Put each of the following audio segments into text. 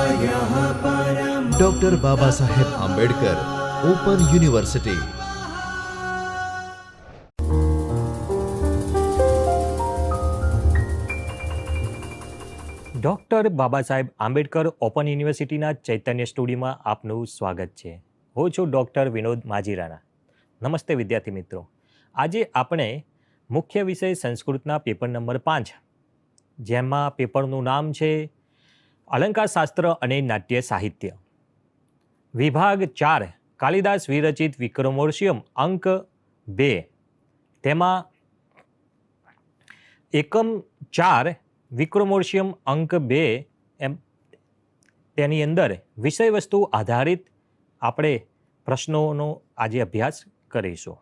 Doctor Baba Saheb Ambedkar open university doctor Baba Saheb Ambedkar open યુનિવર્સિટીના ચૈતન્ય સ્ટુડિયોમાં આપનું સ્વાગત છે. હું છું ડૉક્ટર વિનોદ માજીરાના નમસ્તે વિદ્યાર્થી મિત્રો. આજે આપણે મુખ્ય વિષય સંસ્કૃતના પેપર નંબર પાંચ, જેમાં પેપરનું નામ છે અલંકાર શાસ્ત્ર અને નાટ્ય સાહિત્ય. વિભાગ ચાર, કાલિદાસ વિરચિત વિક્રમોર્ષિયમ અંક બે. તેમાં એકમ ચાર વિક્રમોર્ષિયમ અંક બે, એમ તેની અંદર વિષય વસ્તુ આધારિત આપણે પ્રશ્નોનો આજે અભ્યાસ કરીશું.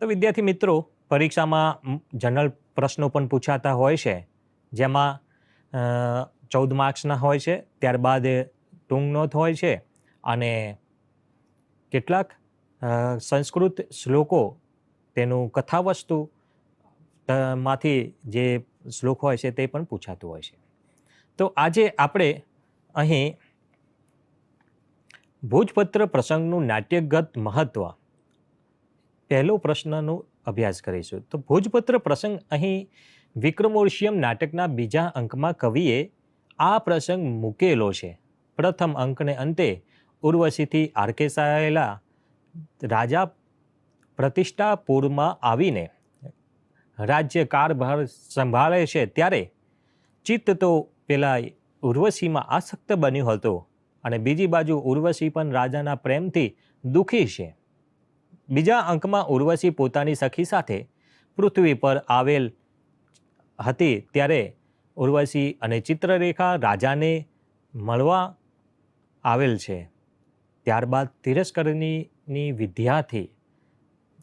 તો વિદ્યાર્થી મિત્રો, પરીક્ષામાં જનરલ પ્રશ્નો પણ પૂછાતા હોય છે. જેમાં ચૌદ માર્ક્સના હોય છે, ત્યારબાદ ટૂંગ નોંધ હોય છે અને કેટલાક સંસ્કૃત શ્લોકો તેનું કથાવસ્તુ માંથી જે શ્લોક હોય છે તે પણ પૂછાતું હોય છે. તો આજે આપણે અહીં ભોજપત્ર પ્રસંગનું નાટ્યગત મહત્ત્વ પહેલો પ્રશ્નનો અભ્યાસ કરીશું. તો ભોજપત્ર પ્રસંગ અહીં વિક્રમોર્ષિયમ નાટકના બીજા અંકમાં કવિએ આ પ્રસંગ મૂકેલો છે. પ્રથમ અંકને અંતે ઉર્વશીથી આર્કેસાયેલા રાજા પ્રતિષ્ઠાપુરમાં આવીને રાજ્ય કારભાર સંભાળે છે ત્યારે ચિત્ત તો પેલા ઉર્વશીમાં આસક્ત બન્યું હતું અને બીજી બાજુ ઉર્વશી પણ રાજાના પ્રેમથી દુઃખી છે. બીજા અંકમાં ઉર્વશી પોતાની સખી સાથે પૃથ્વી પર આવેલ હતી ત્યારે ઉર્વશી અને ચિત્રરેખા રાજાને મળવા આવેલ છે. ત્યારબાદ તિરસ્કરણીની વિદ્યાથી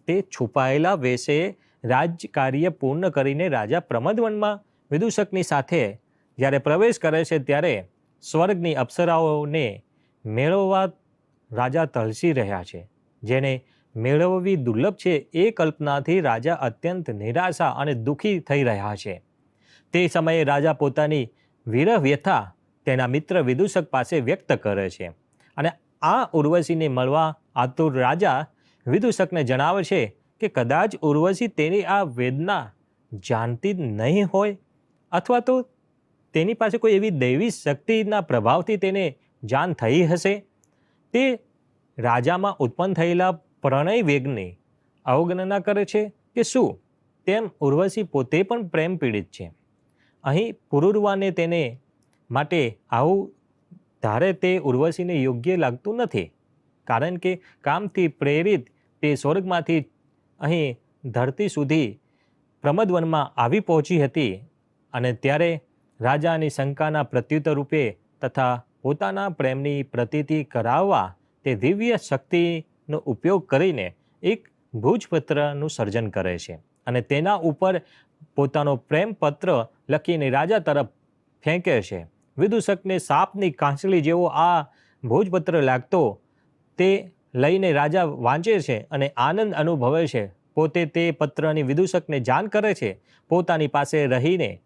તે છુપાયેલા વેશે રાજકાર્ય પૂર્ણ કરીને રાજા પ્રમદવનમાં વિદૂષકની સાથે જ્યારે પ્રવેશ કરે છે ત્યારે સ્વર્ગની અપ્સરાઓને મેળવવા રાજા તલસી રહ્યા છે. જેને મેળવવી દુર્લભ છે એ કલ્પનાથી રાજા અત્યંત નિરાશા અને દુઃખી થઈ રહ્યા છે. તે સમયે રાજા પોતાની વિરહ વ્યથા તેના મિત્ર વિદૂષક પાસે વ્યક્ત કરે છે. અને આ ઉર્વશીને મળવા આતુર રાજા વિદૂષકને જણાવે છે કે કદાચ ઉર્વશી તેની આ વેદના જાણતી નહીં હોય અથવા તો તેની પાસે કોઈ એવી દૈવી શક્તિના પ્રભાવથી તેને જાણ થઈ હશે. તે રાજામાં ઉત્પન્ન થયેલા પ્રણય વેગની અવગણના કરે છે કે શું તેમ ઉર્વશી પોતે પણ પ્રેમ પીડિત છે. અહીં પુરુરવાને તેને માટે આવું ધારે તે ઉર્વશીને યોગ્ય લાગતું નથી. કારણ કે કામથી પ્રેરિત તે સ્વર્ગમાંથી અહીં ધરતી સુધી પ્રમદવનમાં આવી પહોંચી હતી અને ત્યારે રાજાની શંકાના પ્રત્યુત્તર રૂપે તથા પોતાના પ્રેમની પ્રતીતિ કરાવવા તે દિવ્ય શક્તિનો ઉપયોગ કરીને એક ભુજપત્રનું સર્જન કરે છે અને તેના ઉપર પોતાનો પ્રેમ પત્ર લખીને રાજા તરફ ફેંકે છે. વિદૂષકને સાપની કાંસળી જેવો આ ભોજપત્ર લાગતો તે લઈને રાજા વાંચે છે અને આનંદ અનુભવે છે. પોતે તે પત્રની વિદૂષકને જાણ કરે છે. પોતાની પાસે રહીને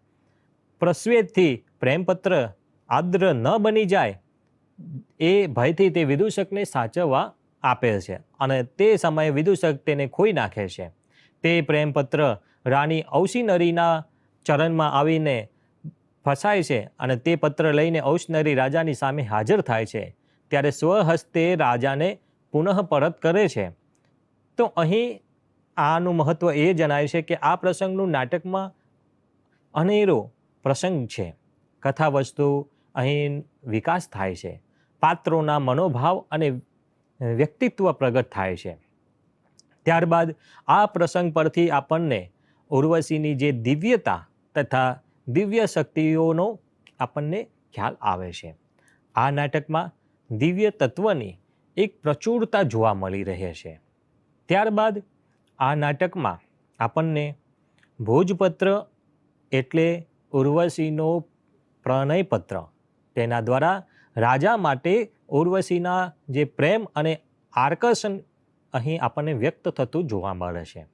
પ્રસ્વેદથી પ્રેમપત્ર આદ્ર ન બની જાય એ ભયથી તે વિદૂષકને સાચવવા આપે છે અને તે સમયે વિદૂષક તેને ખોઈ નાખે છે. તે પ્રેમપત્ર રાણી ઔષિનરીના ચરણમાં આવીને ફસાય છે અને તે પત્ર લઈને ઔસનરી રાજાની સામે હાજર થાય છે. ત્યારે સ્વહસ્તે રાજાને પુનઃ પરત કરે છે. તો અહીં આનું મહત્ત્વ એ જણાય છે કે આ પ્રસંગનું નાટકમાં અનેરો પ્રસંગ છે. કથા વસ્તુ અહીં વિકાસ થાય છે. પાત્રોના મનોભાવ અને વ્યક્તિત્વ પ્રગટ થાય છે. ત્યારબાદ આ પ્રસંગ પરથી આપણને ઉર્વશીની જે દિવ્યતા તથા દિવ્ય શક્તિઓનો આપણને ખ્યાલ આવે છે. આ નાટકમાં દિવ્ય તત્વની એક પ્રચુરતા જોવા મળી રહે છે. ત્યારબાદ આ નાટકમાં આપણને ભોજપત્ર એટલે ઉર્વશીનો પ્રણયપત્ર તેના દ્વારા રાજા માટે ઉર્વશીના જે પ્રેમ અને આકર્ષણ અહીં આપણને વ્યક્ત થતું જોવા મળે છે.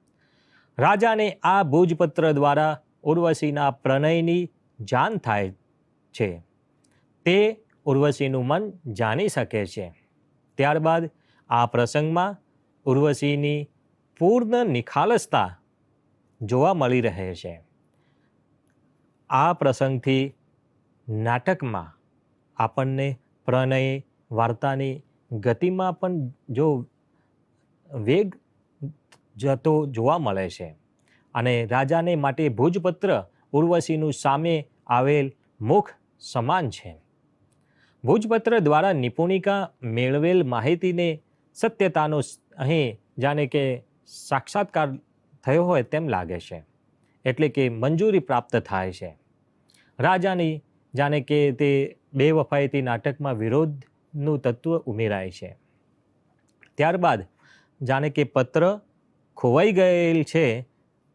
રાજાને આ ભોજપત્ર દ્વારા ઉર્વશીના પ્રણયની જાણ થાય છે. તે ઉર્વશીનું મન જાણી શકે છે. ત્યારબાદ આ પ્રસંગમાં ઉર્વશીની પૂર્ણ નિખાલસતા જોવા મળી રહે છે. આ પ્રસંગથી નાટકમાં આપણને પ્રણય, વાર્તાની ગતિમાં પણ જો વેગ જતો જોવા મળે છે. અને રાજાને માટે ભોજપત્ર ઉર્વશીનું સામે આવેલ મુખ સમાન છે. ભોજપત્ર દ્વારા નિપુણિકા મેળવેલ માહિતીને સત્યતાનો અહીં જાણે કે સાક્ષાત્કાર થયો હોય તેમ લાગે છે. એટલે કે મંજૂરી પ્રાપ્ત થાય છે. રાજાની જાણે કે તે બે વફાયતી નાટકમાં વિરોધનું તત્વ ઉમેરાય છે. ત્યારબાદ જાણે કે પત્ર ખોવાઈ ગયેલ છે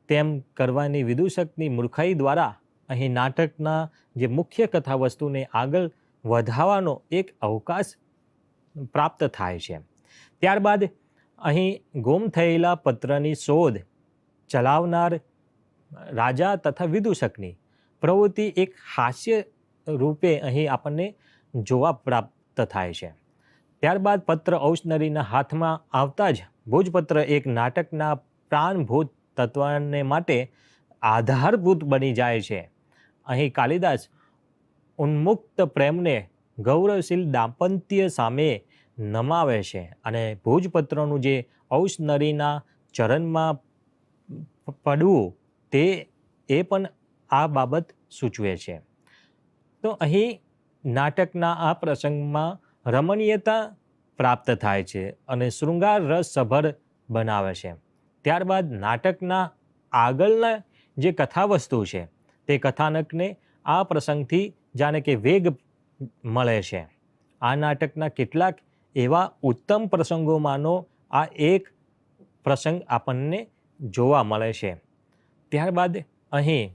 તેમ કરવાની વિદૂષકની મૂર્ખાઈ દ્વારા અહીં નાટકના જે મુખ્ય કથા વસ્તુને આગળ વધાવાનો એક અવકાશ પ્રાપ્ત થાય છે. ત્યારબાદ અહીં ગુમ થયેલા પત્રની શોધ ચલાવનાર રાજા તથા વિદૂષકની પ્રવૃત્તિ એક હાસ્ય રૂપે અહીં આપણને જોવા પ્રાપ્ત થાય છે. ત્યારબાદ પત્ર ઔષનરીના હાથમાં આવતા જ ભોજપત્ર એક નાટકના પ્રાણભૂત તત્વને માટે આધારભૂત બની જાય છે. અહીં કાલિદાસ ઉન્મુક્ત પ્રેમને ગૌરવશીલ દાંપત્ય સામે નમાવે છે અને ભોજપત્રનું જે ઔષનરીના ચરણમાં પડવું તે એ પણ આ બાબત સૂચવે છે. તો અહીં નાટકના આ પ્રસંગમાં રમણીયતા પ્રાપ્ત થાય છે અને શૃંગાર રસસભર બનાવે છે. ત્યારબાદ નાટકના આગળના જે કથા વસ્તુ છે, તે કથાનકને આ પ્રસંગથી જાણે કે વેગ મળે છે. આ નાટકના કેટલાક એવા ઉત્તમ પ્રસંગોમાંનો આ એક પ્રસંગ આપણને જોવા મળે છે. ત્યારબાદ અહીં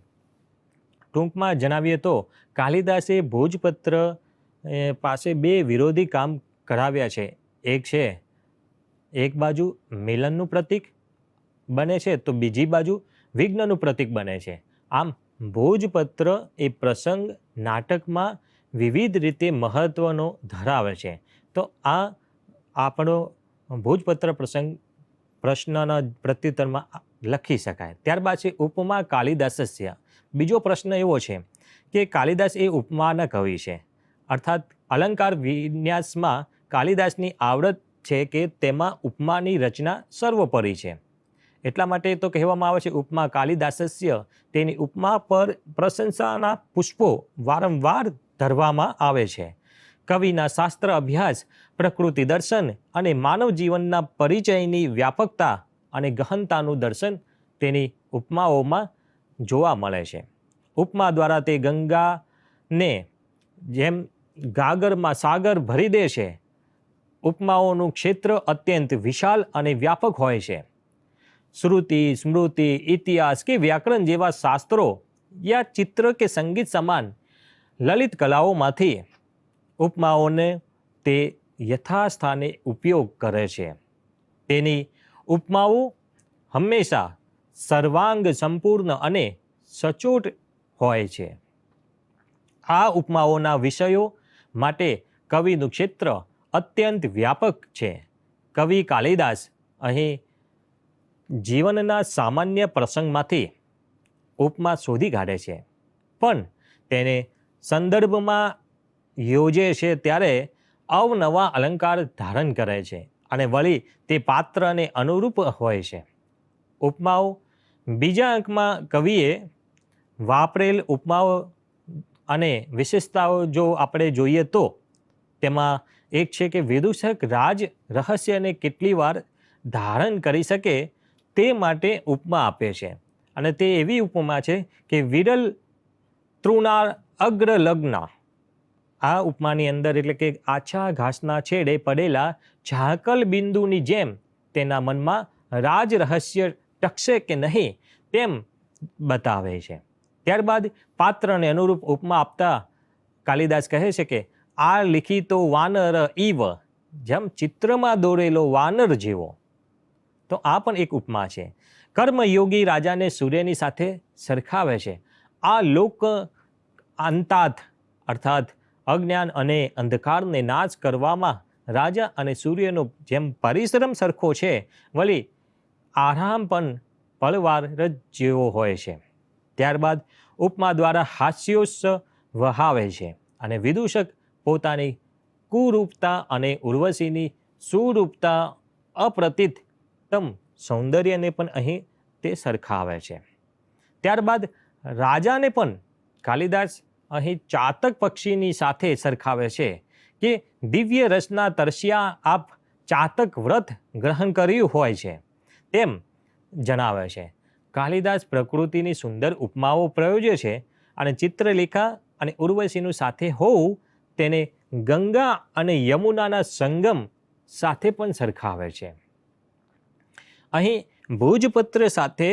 ટૂંકમાં જણાવીએ તો કાલિદાસે ભોજપત્ર પાસે બે વિરોધી કામ કરાવ્યા છે. એક છે, એક બાજુ મિલનનું પ્રતીક બને છે તો બીજી બાજુ વિઘ્નનું પ્રતીક બને છે. આમ ભોજપત્ર એ પ્રસંગ નાટકમાં વિવિધ રીતે મહત્ત્વનો ધરાવે છે. તો આ આપણો ભોજપત્ર પ્રસંગ પ્રશ્નના પ્રત્યુત્તરમાં લખી શકાય. ત્યારબાદ છે ઉપમા કાલિદાસસ્ય. બીજો પ્રશ્ન એવો છે કે કાલિદાસ એ ઉપમાના કવિ છે. અર્થાત અલંકાર વિન્યાસમાં કાલિદાસની આવડત છે કે તેમાં ઉપમાની રચના સર્વોપરી છે. એટલા માટે તો કહેવામાં આવે છે ઉપમા કાલિદાસસ્ય, તેની ઉપમા પર પ્રશંસાના પુષ્પો વારંવાર ધરવામાં આવે છે. કવિના શાસ્ત્ર અભ્યાસ, પ્રકૃતિ દર્શન અને માનવ જીવનના પરિચયની વ્યાપકતા અને ગહનતાનું દર્શન તેની ઉપમાઓમાં જોવા મળે છે. ઉપમા દ્વારા તે ગંગાને જેમ ગાગરમાં સાગર ભરી દે છે. ઉપમાઓનું ક્ષેત્ર અત્યંત વિશાલ અને વ્યાપક હોય છે. શ્રુતિ, સ્મૃતિ, ઇતિહાસ કે વ્યાકરણ જેવા શાસ્ત્રો યા ચિત્ર કે સંગીત સમાન લલિત કલાઓમાંથી ઉપમાઓને તે યથાસ્થાને ઉપયોગ કરે છે. તેની ઉપમાઓ હંમેશા સર્વાંગ સંપૂર્ણ અને સચોટ હોય છે. આ ઉપમાઓના વિષયો માટે કવિનું ક્ષેત્ર અત્યંત વ્યાપક છે. કવિ કાલિદાસ અહીં જીવનના સામાન્ય પ્રસંગમાંથી ઉપમા શોધી કાઢે છે. પણ તેને સંદર્ભમાં યોજે છે ત્યારે અવનવા અલંકાર ધારણ કરે છે અને વળી તે પાત્રને અનુરૂપ હોય છે. ઉપમાઓ બીજા અંકમાં કવિએ વાપરેલ ઉપમાઓ અને વિશેષતાઓ જો આપણે જોઈએ તો, તેમાં એક છે કે વિદૂષક રાજ રહસ્યને કેટલી વાર ધારણ કરી શકે તે માટે ઉપમા આપે છે. અને તે એવી ઉપમા છે કે વિરલ તૃણાર અગ્ર લગ્ન આ ઉપમાની અંદર એટલે કે આછા ઘાસના છેડે પડેલા ઝાકલ બિંદુની જેમ તેના મનમાં રાજ રહસ્ય ટકશે કે નહીં તેમ બતાવે છે. ત્યારબાદ પાત્રને અનુરૂપ ઉપમા આપતા કાલિદાસ કહે છે કે, આ લિખિતો વાનર ઈવ, જેમ ચિત્રમાં દોરેલો વાનર જેવો. તો આ પણ એક ઉપમા છે. કર્મયોગી રાજાને સૂર્યની સાથે સરખાવે છે. આ લોક અંતાત અર્થાત અજ્ઞાન અને અંધકારને નાશ કરવામાં રાજા અને સૂર્યનો જેમ પરિશ્રમ સરખો છે, વળી આરામ પણ પળવાર જેવો હોય છે. ત્યારબાદ ઉપમા દ્વારા હાસ્યોસ વહાવે છે અને વિદૂષક પોતાની કુરૂપતા અને ઉર્વશીની સુરૂપતા અપ્રતિતમ સૌંદર્યને પણ અહીં તે સરખાવે છે. ત્યારબાદ રાજાને પણ કાલિદાસ અહીં ચાતક પક્ષીની સાથે સરખાવે છે કે દિવ્ય રસના તરસ્યા આપ ચાતક વ્રત ગ્રહણ કર્યું હોય છે તેમ જણાવે છે. કાલિદાસ પ્રકૃતિની સુંદર ઉપમાઓ પ્રયોજે છે અને ચિત્રલેખા અને ઉર્વશીનું સાથે હોવું તેને ગંગા અને યમુનાના સંગમ સાથે પણ સરખાવે છે. અહીં ભોજપત્ર સાથે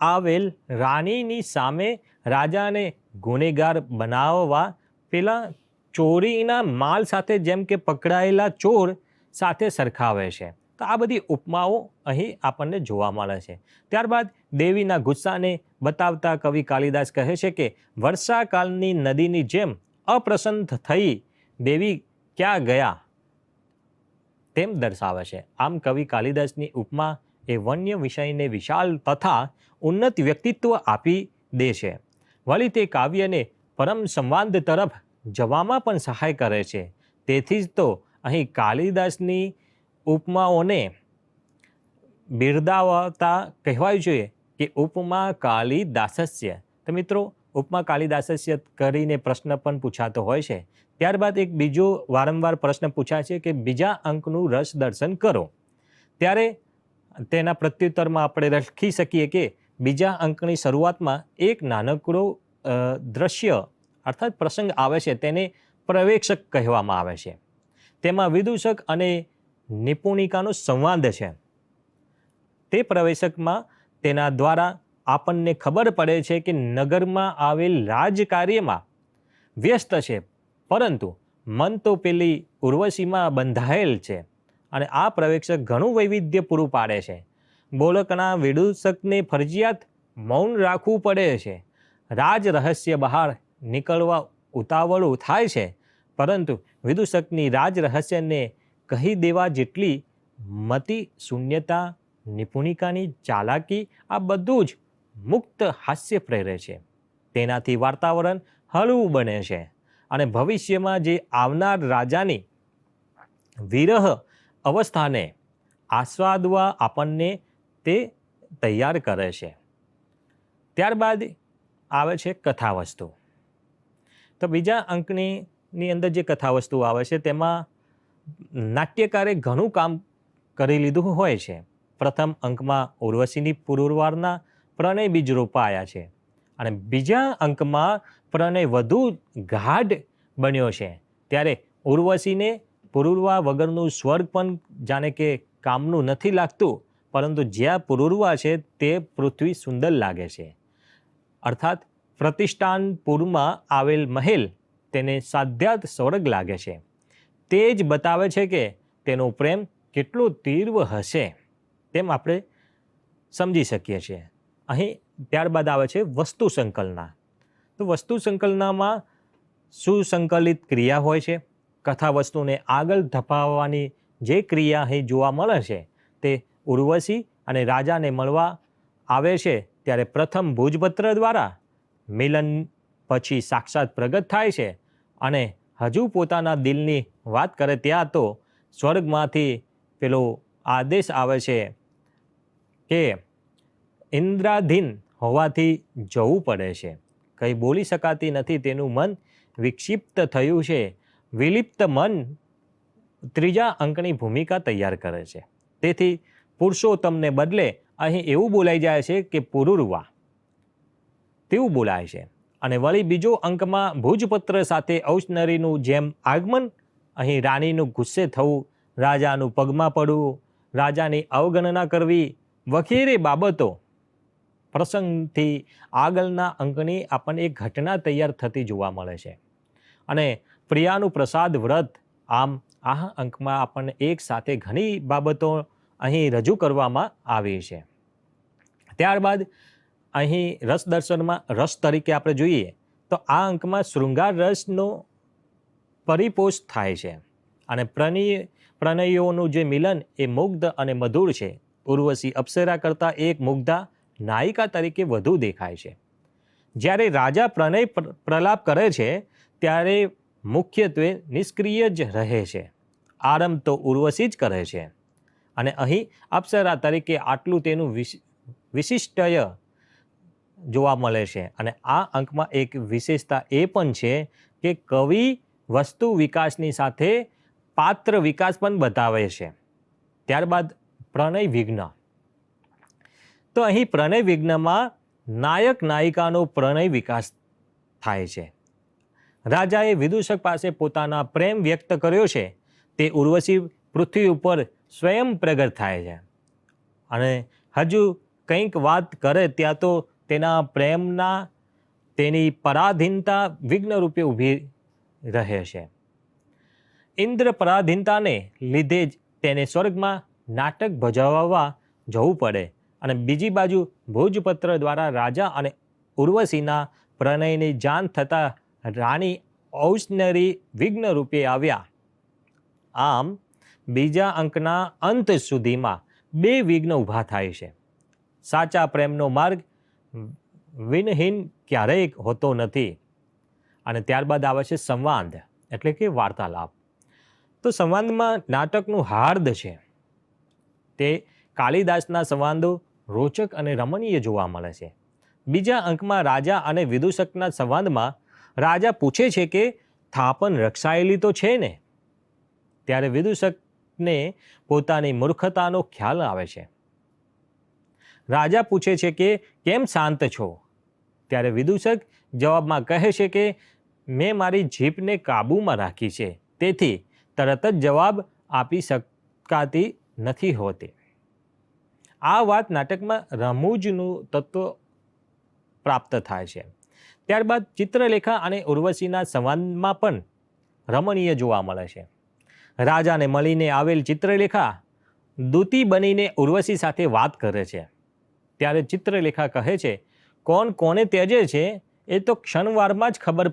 આવેલ રાણીની સામે રાજાને ગુનેગાર બનાવવા પેલા ચોરીના માલ સાથે જેમ કે પકડાયેલા ચોર સાથે સરખાવે છે. તો આ બધી ઉપમાઓ અહીં આપણને જોવા મળે છે. ત્યારબાદ દેવીના ગુસ્સાને બતાવતા કવિ કાલિદાસ કહે છે કે, વર્ષાકાલની નદીની જેમ અપ્રસન્ન થઈ દેવી ક્યાં ગયા? તેમ દર્શાવે છે. આમ કવિ કાલિદાસની ઉપમા એ વન્ય વિષયને વિશાલ તથા ઉન્નત વ્યક્તિત્વ આપી દે છે. વળી તે કાવ્યને પરમ સંવાદ તરફ જવામાં પણ સહાય કરે છે. તેથી જ તો અહીં કાલિદાસની ઉપમાઓને બિરદાવતા કહેવાય જોઈએ કે ઉપમા કાલિદાસસ્ય. તો મિત્રો, ઉપમા કાલિદાસસ્ય કરીને પ્રશ્ન પણ પૂછાતો હોય છે. ત્યારબાદ એક બીજો વારંવાર પ્રશ્ન પૂછાય છે કે બીજા અંકનું રસ દર્શન કરો. ત્યારે તેના પ્રત્યુત્તરમાં આપણે લખી શકીએ કે બીજા અંકની શરૂઆતમાં એક નાનકડો દ્રશ્ય અર્થાત પ્રસંગ આવે છે તેને પ્રવેક્ષક કહેવામાં આવે છે. તેમાં વિદૂષક અને નિપુણિકાનો સંવાદ છે. તે પ્રવેશકમાં તેના દ્વારા આપણને ખબર પડે છે કે નગરમાં આવેલ રાજકાર્યમાં વ્યસ્ત છે, પરંતુ મન તો પેલી ઉર્વશીમાં બંધાયેલ છે અને આ પ્રવેશક ઘણું વૈવિધ્ય પૂરું પાડે છે. બોલકના વિદૂષકને ફરજિયાત મૌન રાખવું પડે છે. રાજ રહસ્ય બહાર નીકળવા ઉતાવળું થાય છે, પરંતુ વિદૂષકની રાજ રહસ્યને કહી દેવા જેટલી મતિ, શૂન્યતા, નિપુણિકાની ચાલાકી આ બધું જ મુક્ત હાસ્ય પ્રેરે છે. તેનાથી વાતાવરણ હળવું બને છે અને ભવિષ્યમાં જે આવનાર રાજાની વિરહ અવસ્થાને આસ્વાદવા આપણને તે તૈયાર કરે છે. ત્યારબાદ આવે છે કથાવસ્તુ. તો બીજા અંકની અંદર જે કથાવસ્તુ આવે છે તેમાં નાટ્યકારે ઘણું કામ કરી લીધું હોય છે. પ્રથમ અંકમાં ઉર્વશીની પુરુરવારના પ્રણય બીજ રોપાયા છે અને બીજા અંકમાં પ્રણય વધુ ગાઢ બન્યો છે. ત્યારે ઉર્વશીને પુરુરવા વગરનું સ્વર્ગ પણ જાણે કે કામનું નથી લાગતું, પરંતુ જ્યાં પુરુરવા છે તે પૃથ્વી સુંદર લાગે છે. અર્થાત પ્રતિષ્ઠાનપુરમાં આવેલ મહેલ તેને સાધ્યાત સ્વર્ગ લાગે છે. તે જ બતાવે છે કે તેનો પ્રેમ કેટલો તીવ્ર હશે તેમ આપણે સમજી શકીએ છીએ. અહીં ત્યારબાદ આવે છે વસ્તુ સંકલના. તો વસ્તુ સંકલનામાં સુસંકલિત ક્રિયા હોય છે? કથા વસ્તુને આગળ ધપાવવાની જે ક્રિયા અહીં જોવા મળે છે તે ઉર્વશી અને રાજાને મળવા આવે છે ત્યારે પ્રથમ ભુજપત્ર દ્વારા મિલન પછી સાક્ષાત પ્રગટ થાય છે અને હજુ પોતાના દિલની વાત કરે ત્યાં તો સ્વર્ગમાંથી પેલો આદેશ આવે છે કે ઇન્દ્રાધીન હોવાથી જવું પડે છે. કંઈ બોલી શકાતી નથી તેનું મન વિક્ષિપ્ત થયું છે. વિલિપ્ત મન ત્રીજા અંકની ભૂમિકા તૈયાર કરે છે. તેથી પુરુષોત્તમને બદલે અહીં એવું બોલાઈ જાય છે કે પુરુરવા. તેવું બોલાય છે. અને વળી બીજો અંકમાં ભુજપત્ર સાથે ઔષનરીનું જેમ આગમન અહીં રાણીનું ગુસ્સે થવું, રાજાનું પગમાં પડવું, રાજાની અવગણના કરવી વગેરે બાબતો. પ્રસંગથી આગળના અંકની આપણને એક ઘટના તૈયાર થતી જોવા મળે છે. અને પ્રિયાનું પ્રસાદ વ્રત, આમ આ અંકમાં આપણને એક સાથે ઘણી બાબતો અહીં રજૂ કરવામાં આવી છે. ત્યારબાદ અહીં રસ દર્શનમાં રસ તરીકે આપણે જોઈએ, તો આ અંકમાં શૃંગાર રસનો પરિપોષ થાય છે. અને પ્રણય પ્રણયોનું જે મિલન એ મુગ્ધ અને મધુર છે. ઉર્વશી અપ્સરા કરતાં એક મુગ્ધા નાયિકા તરીકે વધુ દેખાય છે. જ્યારે રાજા પ્રણય પ્રલાપ કરે છે, ત્યારે મુખ્યત્વે નિષ્ક્રિય જ રહે છે. આરંભ તો ઉર્વશી જ કરે છે. અને અહીં અપ્સરા તરીકે આટલું તેનું વિશિષ્ટય જોવા મળે છે. અને આ અંકમાં એક વિશેષતા એ પણ છે કે કવિ વસ્તુ વિકાસની સાથે પાત્ર વિકાસ પણ બતાવે છે. ત્યારબાદ પ્રણય વિઘ્ન. તો અહીં પ્રણય વિઘ્નમાં નાયક નાયિકાનો પ્રણય વિકાસ થાય છે. રાજાએ વિદૂષક પાસે પોતાના પ્રેમ વ્યક્ત કર્યો છે. તે ઉર્વશી પૃથ્વી ઉપર સ્વયં પ્રગટ થાય છે. અને હજુ કંઈક વાત કરે ત્યાં તો તેના પ્રેમના તેની પરાધીનતા વિઘ્નરૂપે ઊભી રહે છે. ઇન્દ્ર પરાધીનતાને લીધે જ તેને સ્વર્ગમાં નાટક ભજવવા જવું પડે અને બીજી બાજુ ભોજપત્ર દ્વારા રાજા અને ઉર્વશીના પ્રણયની જાણ થતાં રાણી ઔષનરી વિઘ્ન રૂપે આવ્યા. આમ, બીજા અંકના અંત સુધીમાં બે વિઘ્ન ઊભા થાય છે. સાચા પ્રેમનો માર્ગ વિનહીન ક્યારેય હોતો નથી. અને ત્યારબાદ આવે છે સંવાદ, એટલે કે વાર્તાલાપ. તો સંવાદમાં નાટકનું હાર્દ છે. તે કાલિદાસના સંવાદો રોચક અને રમણીય જોવા મળે છે. બીજા અંકમાં રાજા અને વિદૂષકના સંવાદમાં રાજા પૂછે છે કે, થાપન રક્ષાયેલી તો છે ને? ત્યારે વિદૂષકને પોતાની મૂર્ખતાનો ખ્યાલ આવે છે. રાજા પૂછે છે કે, કેમ શાંત છો? ત્યારે વિદૂષક જવાબમાં કહે છે કે મેં મારી જીભને કાબૂમાં રાખી છે. તેથી તરત જ જવાબ આપી શકાતી નથી હોતી. આ વાત નાટકમાં રમૂજનું તત્વ પ્રાપ્ત થાય છે. ત્યારબાદ ચિત્રલેખા અને ઉર્વશીના સંવાદમાં પણ રમણીય જોવા મળે છે. રાજાને મળીને આવેલ ચિત્રલેખા દૂતી બનીને ઉર્વશી સાથે વાત કરે છે. ત્યારે ચિત્રલેખા કહે છે, કોણ કોને ત્યજે છે એ તો ક્ષણવારમાં જ ખબર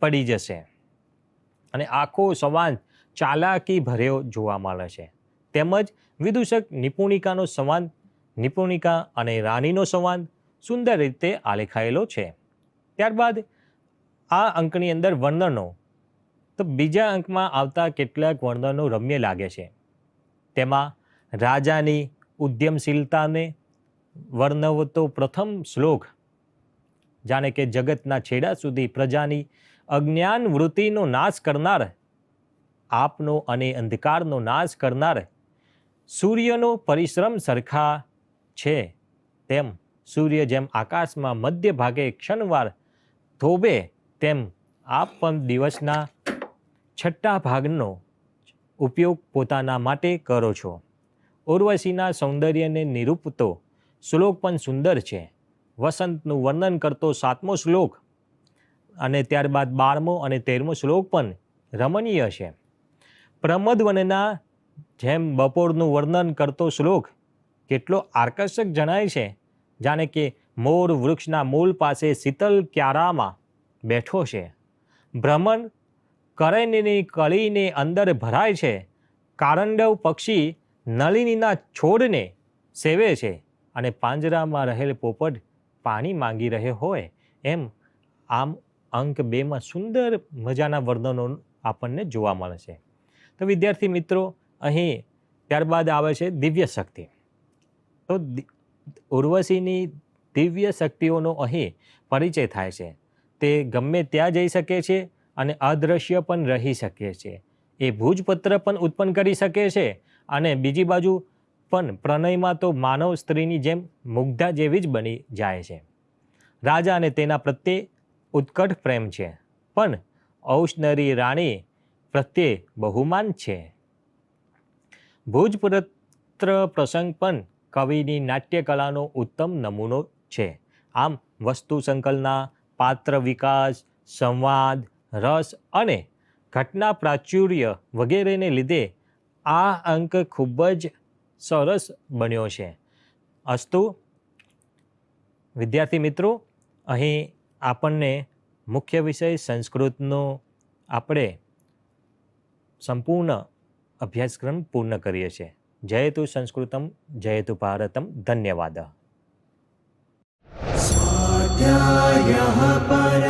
પડી જશે. અને આખો સંવાદ ચાલાકી ભર્યો જોવા મળે છે. તેમજ વિદૂષક નિપુણિકાનો સંવાદ, નિપુણિકા અને રાણીનો સંવાદ સુંદર રીતે આલેખાયેલો છે. ત્યારબાદ આ અંકની અંદર વર્ણનો. તો બીજા અંકમાં આવતા કેટલાક વર્ણનો રમ્ય લાગે છે. તેમાં રાજાની ઉદ્યમશીલતાને વર્ણવતો પ્રથમ શ્લોક. જાણે કે જગતના છેડા સુધી પ્રજાની અજ્ઞાન વૃત્તિનો નાશ કરનાર, આપનો અને અંધકારનો નાશ કરનાર સૂર્યનો પરિશ્રમ સરખા છે. તેમ સૂર્ય જેમ આકાશમાં મધ્ય ભાગે ક્ષણવાર ધોબે તેમ આપ પણ દિવસના છઠ્ઠા ભાગનો ઉપયોગ પોતાના માટે કરો છો. ઉર્વશીના સૌંદર્યને નિરૂપતો શ્લોક પણ સુંદર છે. વસંતનું વર્ણન કરતો સાતમો શ્લોક અને ત્યારબાદ બારમો અને તેરમો શ્લોક પણ રમણીય છે. પ્રમદવનના જેમ બપોરનું વર્ણન કરતો શ્લોક કેટલો આકર્ષક જણાય છે. જાણે કે મોર વૃક્ષના મૂળ પાસે શીતલ ક્યારામાં બેઠો છે. ભ્રમણ કરણની કળીને અંદર ભરાય છે. કારંડવ પક્ષી નளிનીના છોડને સેવે છે અને પાંજરામાં રહેલ પોપટ પાણી માંગી રહ્યો હોય એમ આમ અંક બેમાં સુંદર મજાના વર્ણનો આપણને જોવા મળે છે. તો વિદ્યાર્થી મિત્રો, અહીં ત્યારબાદ આવે છે દિવ્ય શક્તિ. તો ઉર્વશીની દિવ્ય શક્તિઓનો અહીં પરિચય થાય છે. તે ગમે ત્યાં જઈ શકે છે અને અદૃશ્ય પણ રહી શકે છે. એ ભુજપત્ર પણ ઉત્પન્ન કરી શકે છે અને બીજી બાજુ પણ પ્રણયમાં તો માનવ સ્ત્રીની જેમ મુગ્ધા જેવી જ બની જાય છે. રાજા અને તેના પ્રત્યે ઉત્કટ પ્રેમ છે, પણ ઔષનરી રાણી પ્રત્યે બહુમાન છે. ભુજપુરત્ર પ્રસંગ પણ કવિની નાટ્યકલાનો ઉત્તમ નમૂનો છે. આમ વસ્તુ સંકલના પાત્ર વિકાસ, સંવાદ, રસ અને ઘટના પ્રાચુર્ય વગેરેને લીધે આ અંક ખૂબ જ સરસ બન્યો છે. અસ્તુ, વિદ્યાર્થી મિત્રો, અહીં આપણને મુખ્ય વિષય સંસ્કૃતનો આપણે સંપૂર્ણ અભ્યાસક્રમ પૂર્ણ કરીએ છીએ. જયતુ સંસ્કૃતમ જયતુ ભારતમ, ધન્યવાદ. પર